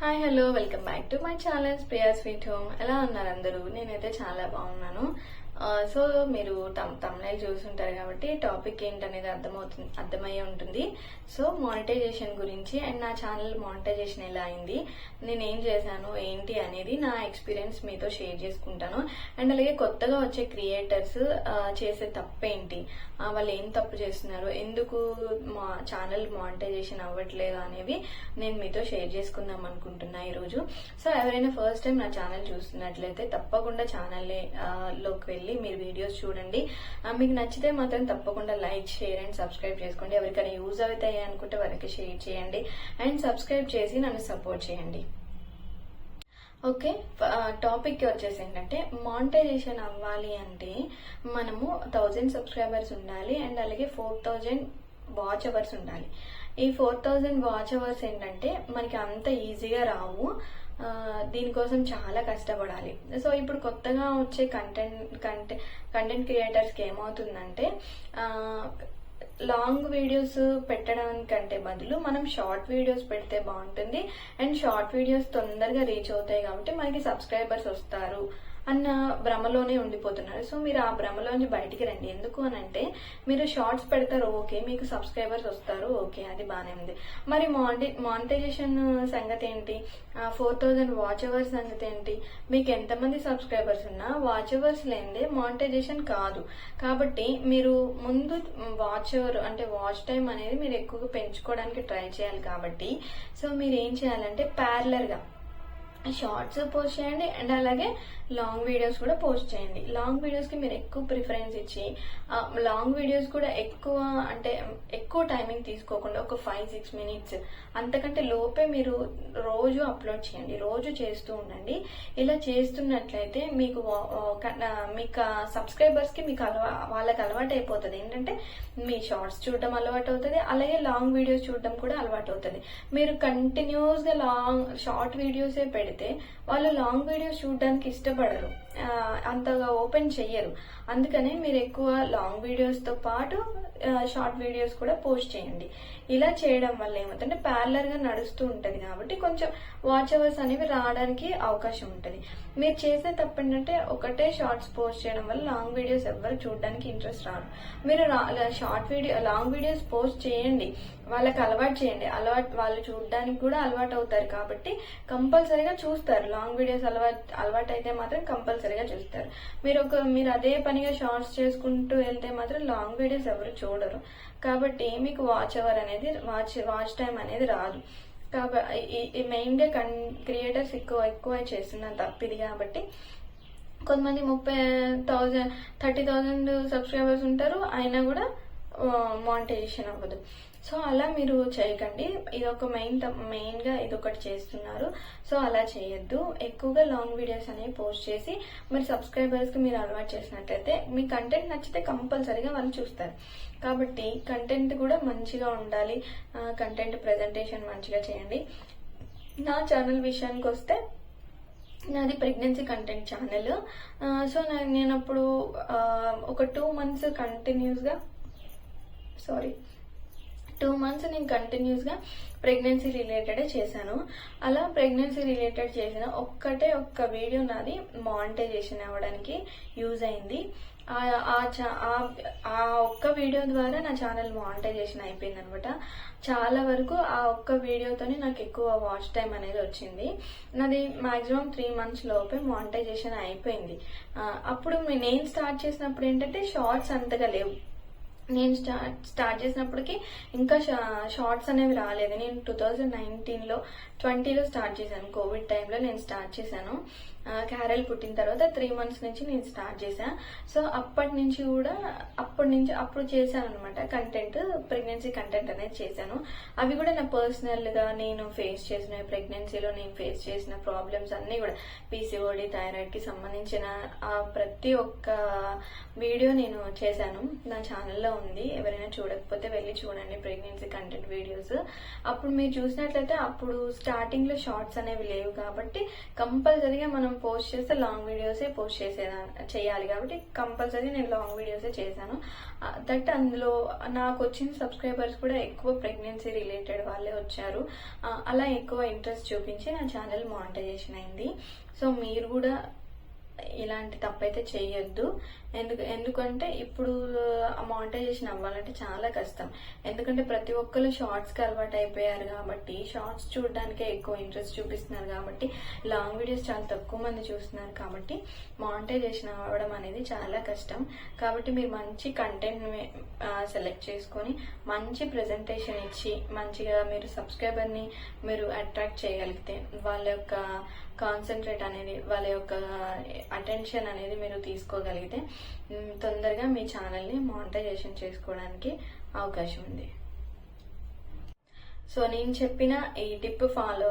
Hi hello welcome back to my channel Priya sweet home ఎలా ఉన్నారు అందరూ? నేనైతే చాలా బాగున్నాను. సో మీరు తమ్ తమ్నైల్ చూసుంటారు కాబట్టి టాపిక్ ఏంటనేది అర్థమవుతుంది అర్థమయ్యే ఉంటుంది. సో మానిటైజేషన్ గురించి అండ్ నా ఛానల్ మానిటైజేషన్ ఎలా అయింది నేను ఏం చేశాను ఏంటి అనేది నా ఎక్స్పీరియన్స్ మీతో షేర్ చేసుకుంటాను. అండ్ అలాగే కొత్తగా వచ్చే క్రియేటర్స్ చేసే తప్పేంటి వాళ్ళు ఏం తప్పు చేస్తున్నారు ఎందుకు మా ఛానల్ మానిటైజేషన్ అవ్వట్లేదు అనేవి నేను మీతో షేర్ చేసుకుందాం అనుకుంటున్నా ఈరోజు. సో ఎవరైనా ఫస్ట్ టైం నా ఛానల్ చూస్తున్నట్లయితే తప్పకుండా ఛానల్లోకి వెళ్ళి మీరు వీడియోస్ చూడండి. మీకు నచ్చితే మాత్రం తప్పకుండా లైక్ షేర్ అండ్ సబ్స్క్రైబ్ చేసుకోండి. ఎవరికైనా యూజ్ అవుతాయి అనుకుంటే వారికి షేర్ చేయండి. అండ్ సబ్స్క్రైబ్ చేసి నన్ను సపోర్ట్ చేయండి. ఓకే టాపిక్ వచ్చేసి ఏంటంటే మానిటైజేషన్ అవ్వాలి అంటే మనము థౌజండ్ సబ్స్క్రైబర్స్ ఉండాలి అండ్ అలాగే ఫోర్ థౌజండ్ వాచ్ అవర్స్ ఉండాలి. ఈ ఫోర్ థౌజండ్ వాచ్ అవర్స్ ఏంటంటే మనకి అంత ఈజీగా రావు. దీనికోసం చాలా కష్టపడాలి. సో ఇప్పుడు కొత్తగా వచ్చే కంటెంట్ కంటెంట్ కంటెంట్ క్రియేటర్స్కి ఏమవుతుందంటే లాంగ్ వీడియోస్ పెట్టడం కంటే బదులు మనం షార్ట్ వీడియోస్ పెడితే బాగుంటుంది. అండ్ షార్ట్ వీడియోస్ తొందరగా రీచ్ అవుతాయి కాబట్టి మనకి సబ్స్క్రైబర్స్ వస్తారు. అన్న భ్రమలోనే ఉండిపోతున్నారు. సో మీరు ఆ భ్రమలోంచి బయటికి రండి. ఎందుకు అని అంటే మీరు షార్ట్స్ పెడతారు ఓకే మీకు సబ్స్క్రైబర్స్ వస్తారు ఓకే అది బాగానే ఉంది. మరి మానిటై మానిటైజేషన్ సంగతి ఏంటి ఫోర్ థౌజండ్ వాచ్ అవర్స్ సంగతి ఏంటి మీకు ఎంతమంది సబ్స్క్రైబర్స్ ఉన్నా వాచ్ అవర్స్ లేనిదే మానిటైజేషన్ కాదు. కాబట్టి మీరు ముందు వాచ్ అవర్ అంటే వాచ్ టైం అనేది మీరు ఎక్కువగా పెంచుకోవడానికి ట్రై చేయాలి కాబట్టి. సో మీరు ఏం చేయాలంటే ప్యారలర్గా షార్ట్స్ పోస్ట్ చేయండి అండ్ అలాగే లాంగ్ వీడియోస్ కూడా పోస్ట్ చేయండి. లాంగ్ వీడియోస్కి మీరు ఎక్కువ ప్రిఫరెన్స్ ఇచ్చి లాంగ్ వీడియోస్ కూడా ఎక్కువ అంటే ఎక్కువ టైమింగ్ తీసుకోకుండా ఒక ఫైవ్ సిక్స్ మినిట్స్ అంతకంటే లోపే మీరు రోజు అప్లోడ్ చేయండి. రోజు చేస్తూ ఉండండి. ఇలా చేస్తున్నట్లయితే మీకు ఆ, మీకు సబ్స్క్రైబర్స్కి మీకు అలవా వాళ్ళకి అలవాటు అయిపోతుంది. ఏంటంటే మీ షార్ట్స్ చూడడం అలవాటు అవుతుంది అలాగే లాంగ్ వీడియోస్ చూడడం కూడా అలవాటు అవుతుంది. మీరు కంటిన్యూస్గా లాంగ్ షార్ట్ వీడియోసే పెడితే వాళ్ళు లాంగ్ వీడియోస్ చూడడానికి ఇష్టపడరు. అంతగా ఓపెన్ చెయ్యరు. అందుకనే మీరు ఎక్కువ లాంగ్ వీడియోస్తో పాటు షార్ట్ వీడియోస్ కూడా పోస్ట్ చేయండి. ఇలా చేయడం వల్ల ఏమవుతుందంటే ప్యారలర్గా నడుస్తూ ఉంటుంది కాబట్టి కొంచెం వాచ్ అవర్స్ అనేవి రావడానికి అవకాశం ఉంటుంది. మీరు చేసే తప్పు ఏంటంటే ఒకటే షార్ట్స్ పోస్ట్ చేయడం వల్ల లాంగ్ వీడియోస్ ఎవ్వరు చూడడానికి ఇంట్రెస్ట్ రాదు. మీరు short video long videos post చేయండి. వాళ్ళకి అలవాటు చేయండి. అలవాటు వాళ్ళు చూడడానికి కూడా అలవాటు అవుతారు కాబట్టి కంపల్సరీగా చూస్తారు. లాంగ్ వీడియోస్ అలవాటు అలవాటు అయితే మాత్రం కంపల్సరీ. కంపల్సరీగా చూస్తారు మీరు ఒక మీరు అదే పనిగా షార్ట్స్ చేసుకుంటూ వెళ్తే మాత్రం లాంగ్ వీడియోస్ ఎవరు చూడరు. కాబట్టి మీకు వాచ్ అవర్ అనేది వాచ్ వాచ్ టైం అనేది రాదు. కాబట్టి మెయిన్గా కన్ క్రియేటర్స్ ఎక్కువ ఎక్కువ చేస్తున్న తప్పిది కాబట్టి కొంతమంది ముప్పై థౌజండ్ థర్టీ థౌజండ్ సబ్స్క్రైబర్స్ ఉంటారు. అయినా కూడా మానిటైజేషన్ అవ్వదు. సో అలా మీరు చేయకండి. ఇది ఒక మెయిన్ మెయిన్గా ఇది ఒకటి చేస్తున్నారు. సో అలా చేయొద్దు. ఎక్కువగా లాంగ్ వీడియోస్ అనేవి పోస్ట్ చేసి మరి సబ్స్క్రైబర్స్కి మీరు అలవాటు చేసినట్లయితే మీ కంటెంట్ నచ్చితే కంపల్సరీగా వాళ్ళు చూస్తారు. కాబట్టి కంటెంట్ కూడా మంచిగా ఉండాలి. కంటెంట్ ప్రజెంటేషన్ మంచిగా చేయండి. నా ఛానల్ విషయానికి వస్తే నాది ప్రెగ్నెన్సీ కంటెంట్ ఛానల్ సో నా- నేను అప్పుడు ఒక టూ మంత్స్ కంటిన్యూస్గా సారీ టూ మంత్స్ నేను కంటిన్యూస్గా ప్రెగ్నెన్సీ రిలేటెడే చేశాను. అలా ప్రెగ్నెన్సీ రిలేటెడ్ చేసిన ఒక్కటే ఒక్క వీడియో నాది మానిటైజేషన్ అవ్వడానికి యూజ్ అయింది. ఆ- చా- ఆ- ఒక్క వీడియో ద్వారా నా ఛానల్ మానిటైజేషన్ అయిపోయింది అనమాట చాలా వరకు ఆ ఒక్క వీడియోతోనే నాకు ఎక్కువ వాచ్ టైం అనేది వచ్చింది. నాది మాక్సిమం త్రీ మంత్స్ లోపే మానిటైజేషన్ అయిపోయింది. అప్పుడు నేను స్టార్ట్ చేసినప్పుడు ఏంటంటే షార్ట్స్ అంతగా లేవు. నేను స్టార్ట్ స్టార్ట్ చేసినప్పటికి ఇంకా షార్ట్స్ అనేవి రాలేదు. నేను టూ థౌజండ్ నైన్టీన్లో ట్వంటీలో స్టార్ట్ చేశాను. కోవిడ్ టైంలో నేను స్టార్ట్ చేశాను. క్యారెల్ పుట్టిన తర్వాత త్రీ మంత్స్ నుంచి నేను స్టార్ట్ చేశాను సో అప్పటి నుంచి కూడా అప్పటి నుంచి అప్పుడు చేశాను అనమాట కంటెంట్ ప్రెగ్నెన్సీ కంటెంట్ అనేది చేశాను. అవి కూడా నా పర్సనల్గా నేను ఫేస్ చేసిన ప్రెగ్నెన్సీలో నేను ఫేస్ చేసిన ప్రాబ్లమ్స్ అన్నీ కూడా పీసీఓడి థైరాయిడ్కి సంబంధించిన ప్రతి ఒక్క వీడియో నేను చేశాను. నా ఛానల్లో ఉంది. ఎవరైనా చూడకపోతే వెళ్ళి చూడండి ప్రెగ్నెన్సీ కంటెంట్ వీడియోస్. అప్పుడు మీరు చూసినట్లయితే అప్పుడు స్టార్టింగ్లో షార్ట్స్ అనేవి లేవు కాబట్టి కంపల్సరీగా మనం పోస్ట్ చేస్తే లాంగ్ వీడియోసే పోస్ట్ చేసేదా చేయాలి కాబట్టి కంపల్సరీ నేను లాంగ్ వీడియోసే చేశాను. దట్ అందులో నాకు వచ్చిన సబ్స్క్రైబర్స్ కూడా ఎక్కువ ప్రెగ్నెన్సీ రిలేటెడ్ వాళ్ళే వచ్చారు. అలా ఎక్కువ ఇంట్రెస్ట్ చూపించి నా ఛానల్ మానిటైజేషన్ అయింది. సో మీరు కూడా ఇలాంటి తప్పైతే చేయొద్దు ఎందుకు ఎందుకంటే ఇప్పుడు మానిటైజేషన్ అవ్వాలంటే చాలా కష్టం. ఎందుకంటే ప్రతి ఒక్కరు షార్ట్స్కి అలవాటు అయిపోయారు కాబట్టి షార్ట్స్ చూడడానికే ఎక్కువ ఇంట్రెస్ట్ చూపిస్తున్నారు కాబట్టి లాంగ్ వీడియోస్ చాలా తక్కువ మంది చూస్తున్నారు కాబట్టి మానిటైజేషన్ అవ్వడం అనేది చాలా కష్టం. కాబట్టి మీరు మంచి కంటెంట్ సెలెక్ట్ చేసుకొని మంచి ప్రజెంటేషన్ ఇచ్చి మంచిగా మీరు సబ్స్క్రైబర్ని మీరు అట్రాక్ట్ చేయగలిగితే వాళ్ళ యొక్క కాన్సన్ట్రేట్ అనేది వాళ్ళ యొక్క అటెన్షన్ అనేది మీరు తీసుకోగలిగితే తొందరగా మీ ఛానల్ని మానిటైజేషన్ చేసుకోవడానికి అవకాశం ఉంది. సో నేను చెప్పిన ఈ టిప్ ఫాలో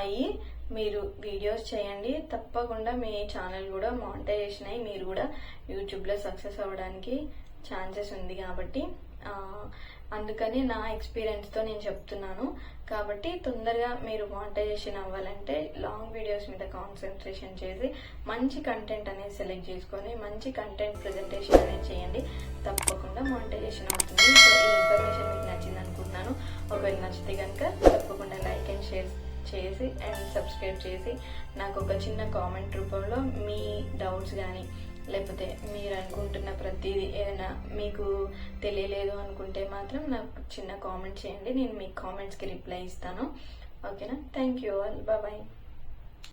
అయ్యి మీరు వీడియోస్ చేయండి. తప్పకుండా మీ ఛానల్ కూడా మానిటైజేషన్ అయ్యి మీరు కూడా యూట్యూబ్లో సక్సెస్ అవ్వడానికి ఛాన్సెస్ ఉంది కాబట్టి అందుకని నా ఎక్స్పీరియన్స్తో నేను చెప్తున్నాను. కాబట్టి తొందరగా మీరు మానిటైజేషన్ అవ్వాలంటే లాంగ్ వీడియోస్ మీద కాన్సన్ట్రేషన్ చేసి మంచి కంటెంట్ అనేది సెలెక్ట్ చేసుకొని మంచి కంటెంట్ ప్రజెంటేషన్ అనేది చేయండి. తప్పకుండా మానిటైజేషన్ అవుతుంది. సో ఈ ఇన్ఫర్మేషన్ మీకు నచ్చింది అనుకుంటున్నాను. ఒకవేళ నచ్చితే కనుక తప్పకుండా లైక్ అండ్ షేర్ చేసి అండ్ సబ్స్క్రైబ్ చేసి నాకు ఒక చిన్న కామెంట్ రూపంలో మీ డౌట్స్ కానీ లేకపోతే మీరు అనుకుంటున్న ప్రతిదీ ఏదైనా మీకు తెలియలేదు అనుకుంటే మాత్రం నాకు చిన్న కామెంట్ చేయండి. నేను మీ కామెంట్స్కి రిప్లై ఇస్తాను. ఓకేనా? Thank you all bye.